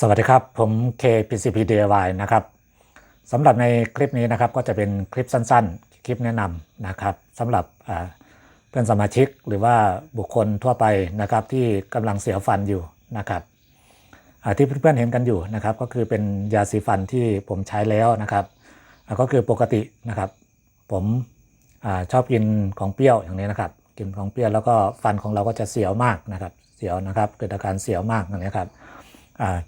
สวัสดีครับ ผม KPCP DIY นะครับสำหรับในคลิปนี้นะครับก็จะเป็นคลิปสั้นๆ คลิปแนะนำนะครับสำหรับเพื่อนสมาชิกหรือว่าบุคคลทั่วไปนะครับที่กำลังเสียวฟันอยู่นะครับที่เพื่อนๆเห็นกันอยู่นะครับก็คือเป็นยาสีฟันที่ผมใช้แล้วนะครับก็คือปกตินะครับ ผมอชอบกินของเปรี้ยวอย่างนี้นะครับ กินของเปรี้ยวแล้วก็ฟันของเราก็จะเสียวมากนะครับ เสียวนะครับเกิดอาการเสียวมากอย่างนี้ครับ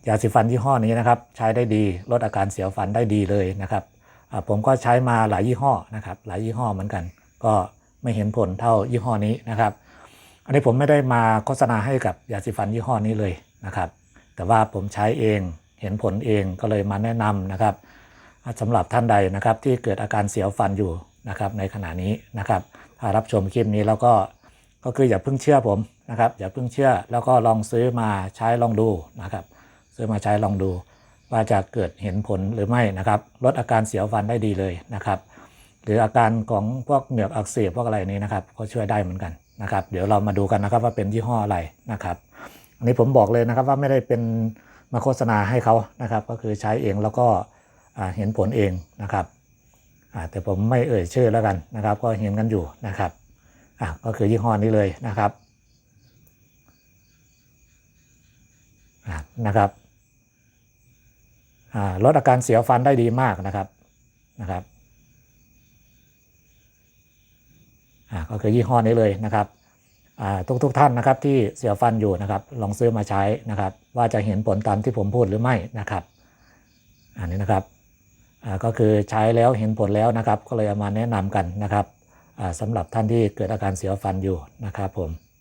ยาสีฟันยี่ห้อนี้นะครับ ใช้ได้ดีลดอาการเสียวฟันได้ดีเลยนะครับผมก็ใช้มาหลายยี่ห้อนะครับ หลายยี่ห้อเหมือนกัน ก็ไม่เห็นผลเท่ายี่ห้อนี้นะครับ อันนี้ผมไม่ได้มาโฆษณาให้กับยาสีฟันยี่ห้อนี้เลยนะครับ แต่ว่าผมใช้เองเห็นผลเองก็เลยมาแนะนำนะครับอ่าสำหรับท่านใดนะครับที่เกิดอาการเสียวฟันอยู่นะครับในขณะนี้นะครับ ถ้ารับชมคลิปนี้แล้วก็ก็คืออย่าเพิ่งเชื่อผมนะครับ อย่าเพิ่งเชื่อแล้วก็ลองซื้อมาใช้ลองดูนะครับ ซื้อมาใช้ลองดูว่าจะเกิดเห็นผลหรือไม่นะครับ ลดอาการเสียวฟันได้ดีเลยนะครับ หรืออาการของพวกเหงือกอักเสบพวกอะไรนี้นะครับ ก็ช่วยได้เหมือนกันนะครับ เดี๋ยวเรามาดูกันนะครับว่าเป็นยี่ห้ออะไรนะครับอันนี้ผมบอกเลยนะครับว่าไม่ได้เป็นมาโฆษณาให้เขานะครับ ก็คือใช้เองแล้วก็เห็นผลเองนะครับแต่ผมไม่เอ่ยชื่อแล้วกันนะครับ ก็เห็นกันอยู่นะครับก็คือยี่ห้อนี้เลยนะครับนะครับ ลดอาการเสียวฟันได้ดีมากนะครับนะครับก็คือยี่ห้อนี้เลยนะครับทุกทุกท่านนะครับที่เสียฟันอยู่นะครับลองซื้อมาใช้นะครับ ว่าจะเห็นผลตามที่ผมพูดหรือไม่นะครับ อันนี้นะครับก็คือใช้แล้วเห็นผลแล้วนะครับ ก็เลยเอามาแนะนำกันนะครับอ่าสำหรับท่านที่เกิดอาการเสียวฟันอยู่นะครับผม